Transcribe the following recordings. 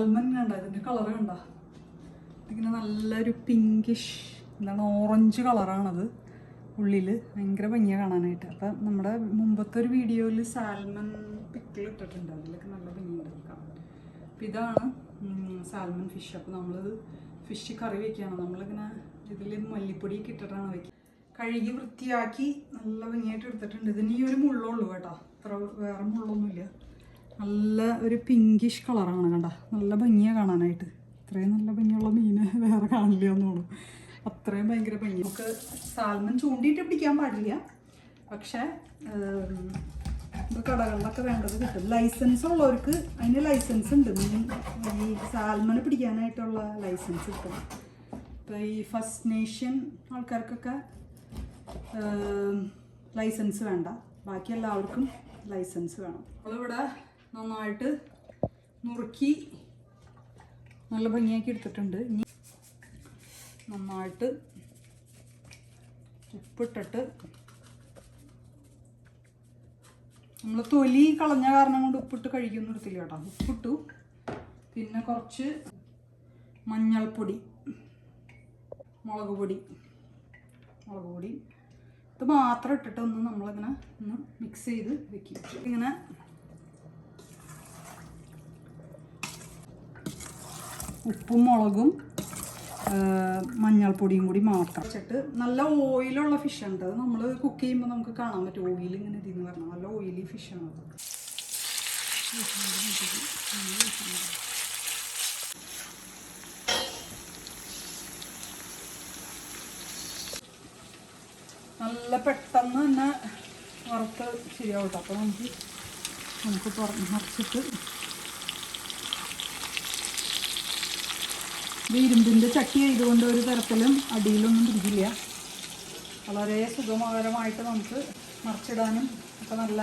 Salmon കണ്ട? ഇതിന്റെ colour കണ്ട? ഇതിങ്ങനെ നല്ലൊരു പിങ്കിഷ് എന്താണ് ഓറഞ്ച് കളറാണത് ഉള്ളിൽ ഭയങ്കര ഭംഗിയ കാണാനായിട്ട്. അപ്പം നമ്മുടെ മുമ്പത്തെ ഒരു വീഡിയോയിൽ സാൽമൺ പിക്കിൾ ഇട്ടിട്ടുണ്ട്. അതിലൊക്കെ നല്ല ഭംഗിയുണ്ട് കാണാൻ. അപ്പം ഇതാണ് സാൽമൺ ഫിഷ് അപ്പോൾ നമ്മളിത് ഫിഷ് കറി വെക്കുകയാണ് നമ്മളിങ്ങനെ ഇതിൽ മല്ലിപ്പൊടിയൊക്കെ ഇട്ടിട്ടാണ് വെക്കുക കഴുകി വൃത്തിയാക്കി നല്ല ഭംഗിയായിട്ട് എടുത്തിട്ടുണ്ട്. ഇതിന് ഈ ഒരു മുള്ളുള്ളൂ കേട്ടോ. അത്ര വേറെ മുള്ളൊന്നുമില്ല. നല്ല ഒരു പിങ്കിഷ് കളറാണ് കണ്ട. നല്ല ഭംഗിയാണ് കാണാനായിട്ട്. ഇത്രയും നല്ല ഭംഗിയുള്ള മീന് വേറെ കാണില്ല തോന്നുന്നു അത്രയും ഭയങ്കര ഭംഗി. നമുക്ക് സാൽമൺ ചൂണ്ടിയിട്ട് പിടിക്കാൻ പാടില്ല. പക്ഷേ കടകളിലൊക്കെ വേണ്ടത് കിട്ടും. ലൈസൻസ് ഉള്ളവർക്ക് അതിന് ലൈസൻസ് ഉണ്ട്. മീൻ ഈ സാൽമണ് പിടിക്കാനായിട്ടുള്ള ലൈസൻസ് കിട്ടും. ഇപ്പോൾ ഈ ഫസ്റ്റ് നേഷൻ ആൾക്കാർക്കൊക്കെ ലൈസൻസ് വേണ്ട. ബാക്കി എല്ലാവർക്കും ലൈസൻസ് വേണം. അതിവിടെ നന്നായിട്ട് നുറുക്കി നല്ല ഭംഗിയാക്കി എടുത്തിട്ടുണ്ട്. ഇനി നന്നായിട്ട് ഉപ്പിട്ടിട്ട് നമ്മൾ തൊലി കളഞ്ഞ കാരണം കൊണ്ട് ഉപ്പിട്ട് കഴിക്കുന്ന എടുത്തില്ല കേട്ടോ ഉപ്പിട്ടു. പിന്നെ കുറച്ച് മഞ്ഞൾപ്പൊടി മുളക് പൊടി മുളക് പൊടി ഇത് മാത്രം ഇട്ടിട്ട് ഒന്ന് നമ്മളിങ്ങനെ ഒന്ന് മിക്സ് ചെയ്ത് വെക്കും. ഇങ്ങനെ ഉപ്പും മുളകും മഞ്ഞൾപ്പൊടിയും കൂടി മാത്രം. വെച്ചിട്ട് നല്ല ഓയിലുള്ള ഫിഷ് അത് നമ്മൾ കുക്ക് ചെയ്യുമ്പോൾ നമുക്ക് കാണാൻ പറ്റും. ഓയിൽ ഇങ്ങനെ ഇതിന്ന് പറഞ്ഞാൽ നല്ല ഓയിലി ഫിഷാണ് അത്. നല്ല പെട്ടെന്ന് തന്നെ വറുത്ത് ശരിയാവട്ടെ അപ്പോൾ നമുക്ക് നമുക്ക് തുറന്ന് മറിച്ചിട്ട് ഇരുമ്പിന്റെ ചട്ടി ആയതുകൊണ്ട് ഒരു തരത്തിലും അടിയിലൊന്നും പിടിക്കില്ല. വളരെ സുഖമകരമായിട്ട് നമുക്ക് മറിച്ചിടാനും ഒക്കെ നല്ല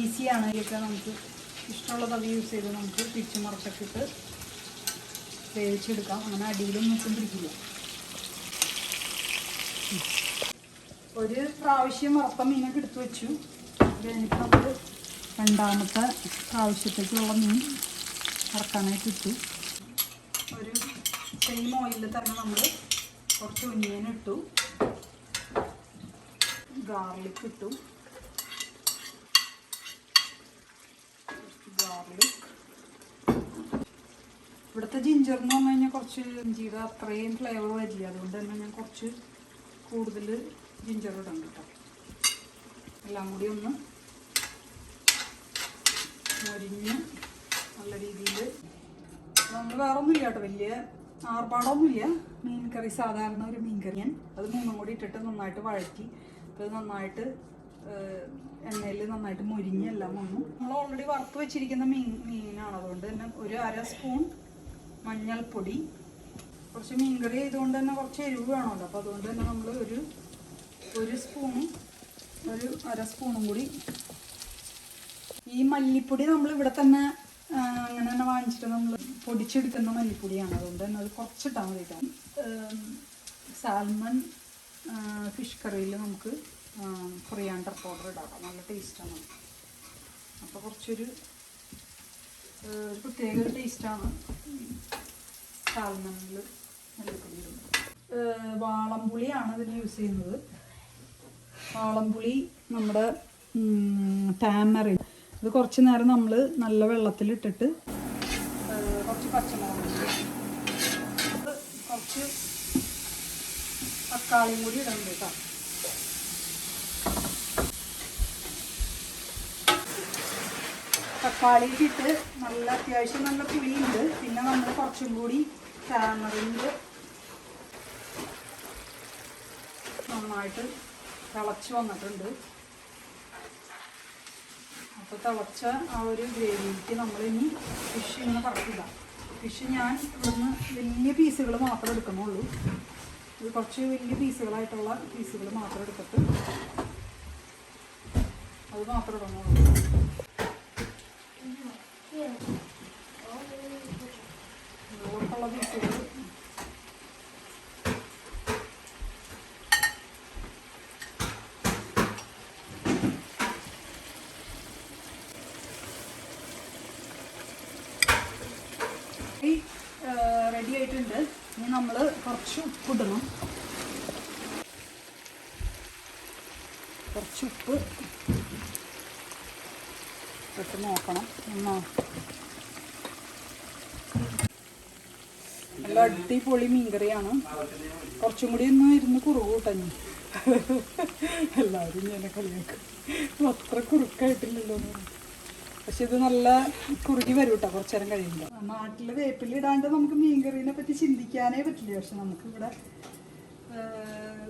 ഈസിയാണ് ഇതൊക്കെ നമുക്ക് ഇഷ്ടമുള്ള തവി യൂസ് ചെയ്ത് നമുക്ക് തിരിച്ച് മറിച്ചൊക്കെ ഇട്ട് വേവിച്ചെടുക്കാം. അങ്ങനെ അടിയിലൊന്നും ഒട്ടും പിടിക്കില്ല. ഒരു പ്രാവശ്യം വറുത്ത മീനൊക്കെ എടുത്തു വെച്ചു. കഴിഞ്ഞിട്ട് നമ്മൾ രണ്ടാമത്തെ പ്രാവശ്യത്തേക്കുള്ള മീൻ വറക്കാനായിട്ട് ഇട്ടു. ഒരു സെയിം ഓയിലിൽ തന്നെ നമ്മൾ കുറച്ച് ഒനിയൻ ഇട്ടു. ഗാർലിക് ഇട്ടു. ഗാർലിക് ഇവിടുത്തെ ജിഞ്ചർ എന്ന് പറഞ്ഞു കഴിഞ്ഞാൽ കുറച്ച് ഇഞ്ചിയുടെ അത്രയും ഫ്ലേവർ വരില്ല. അതുകൊണ്ട് തന്നെ ഞാൻ കുറച്ച് കൂടുതൽ ജിഞ്ചർ ഇടണം കേട്ടോ. എല്ലാം കൂടി ഒന്ന് മൊരിഞ്ഞ് നല്ല രീതിയിൽ നമ്മൾ വേറൊന്നുമില്ല കേട്ടോ. വലിയ ആർഭാടമൊന്നുമില്ല. മീൻ കറി സാധാരണ ഒരു മീൻ കറി ഞാൻ അത് മൂന്നും കൂടി ഇട്ടിട്ട് നന്നായിട്ട് വഴറ്റി അത് നന്നായിട്ട് എണ്ണയിൽ നന്നായിട്ട് മൊരിഞ്ഞ് എല്ലാം വന്നു. നമ്മൾ ഓൾറെഡി വറുത്ത് വെച്ചിരിക്കുന്ന മീൻ മീനാണ്. അതുകൊണ്ട് തന്നെ ഒരു അര സ്പൂൺ മഞ്ഞൾപ്പൊടി. കുറച്ച് മീൻ കറി ആയതുകൊണ്ട് തന്നെ കുറച്ച് എരിവ് വേണമല്ലോ. അപ്പോൾ അതുകൊണ്ട് തന്നെ നമ്മൾ ഒരു ഒരു സ്പൂണും ഒരു അര സ്പൂണും കൂടി. ഈ മല്ലിപ്പൊടി നമ്മൾ ഇവിടെ തന്നെ അങ്ങനെ തന്നെ വാങ്ങിച്ചിട്ട് നമ്മൾ പൊടിച്ചെടുക്കുന്ന മല്ലിപ്പൊടിയാണ്. അതുകൊണ്ട് തന്നെ അത് കുറച്ചിട്ടാൽ മതി കേട്ടോ. സാൽമൺ ഫിഷ് കറിയിൽ നമുക്ക് കൊറിയാണ്ടർ പൗഡർ ഇടാം നല്ല ടേസ്റ്റാണ് അപ്പോൾ കുറച്ചൊരു ഒരു പ്രത്യേക ഒരു ടേസ്റ്റാണ് സാൽമണിൽ മല്ലിപ്പൊടി ഇടുന്നത്. വാളംപുളിയാണ് ഇതിന് യൂസ് ചെയ്യുന്നത്. വാളംപുളി നമ്മുടെ ടാമറിൻ. ഇത് കുറച്ച് നേരം നമ്മൾ നല്ല വെള്ളത്തിലിട്ടിട്ട് കുറച്ച് പച്ചമുളക് ഇത് കുറച്ച് തക്കാളിയും കൂടി ഇടണം കേട്ടോ. തക്കാളി ഇട്ട് നല്ല അത്യാവശ്യം നല്ല പുളിയുണ്ട്. പിന്നെ നമ്മൾ കുറച്ചും കൂടി ടാമറിന്റെ നന്നായിട്ട് തിളച്ച് വന്നിട്ടുണ്ട്. അപ്പോൾ തിളച്ച ആ ഒരു ഗ്രേവിക്ക് നമ്മളിനി ഫിഷ് ഇങ്ങനെ പറക്കില്ല ഫിഷ് ഞാൻ ഇവിടുന്ന് വലിയ പീസുകൾ മാത്രം എടുക്കുന്നുള്ളൂ ഇത് കുറച്ച് വലിയ പീസുകളായിട്ടുള്ള പീസുകൾ മാത്രം എടുത്തിട്ട് അത് മാത്രം ഇടണുള്ളൂ ഉള്ള പീസുകൾ ആയിട്ടുണ്ട് ഇനി നമ്മൾ കുറച്ച് ഉപ്പിടണം. കുറച്ച് ഉപ്പ് ഇട്ട് നോക്കണം. എന്നാ നല്ല അടിപൊളി മീൻകറിയാണ്. കുറച്ചും കൂടി ഒന്ന് ഇരുന്ന് കുറവ് കൂട്ടഞ്ഞു എല്ലാവരും ഞാൻ കളിയാക്കും. അത്ര കുറുക്കായിട്ടില്ലല്ലോ എന്ന് പറയും. പക്ഷെ ഇത് നല്ല കുറുകി വരും കേട്ടോ കുറച്ചു നേരം കഴിയുമ്പോൾ നാട്ടിൽ വേപ്പില ഇടാണ്ട് നമുക്ക് മീൻകറീനെ പറ്റി ചിന്തിക്കാനേ പറ്റില്ല. പക്ഷെ നമുക്ക് ഇവിടെ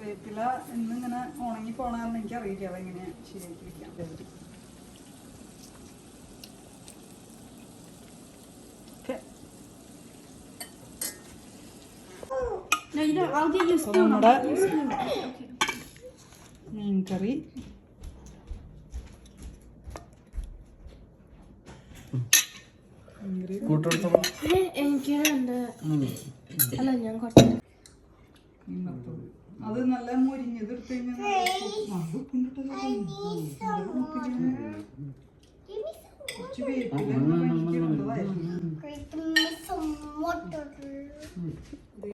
വേപ്പില എന്നിങ്ങനെ ഉണങ്ങി പോകണമെന്ന് എനിക്ക് അറിയില്ല അതെങ്ങനെ ശരിയാക്കി വെക്കാം നമ്മുടെ No, കൂട്ടെടുത്തോളാം. എനിക്ക് അല്ല ഞാൻ കുറച്ച് അത് നല്ല മുരിഞ്ഞത് എടുത്തു കഴിഞ്ഞാൽ കുറച്ച് വേപ്പിലുണ്ടായിരുന്നു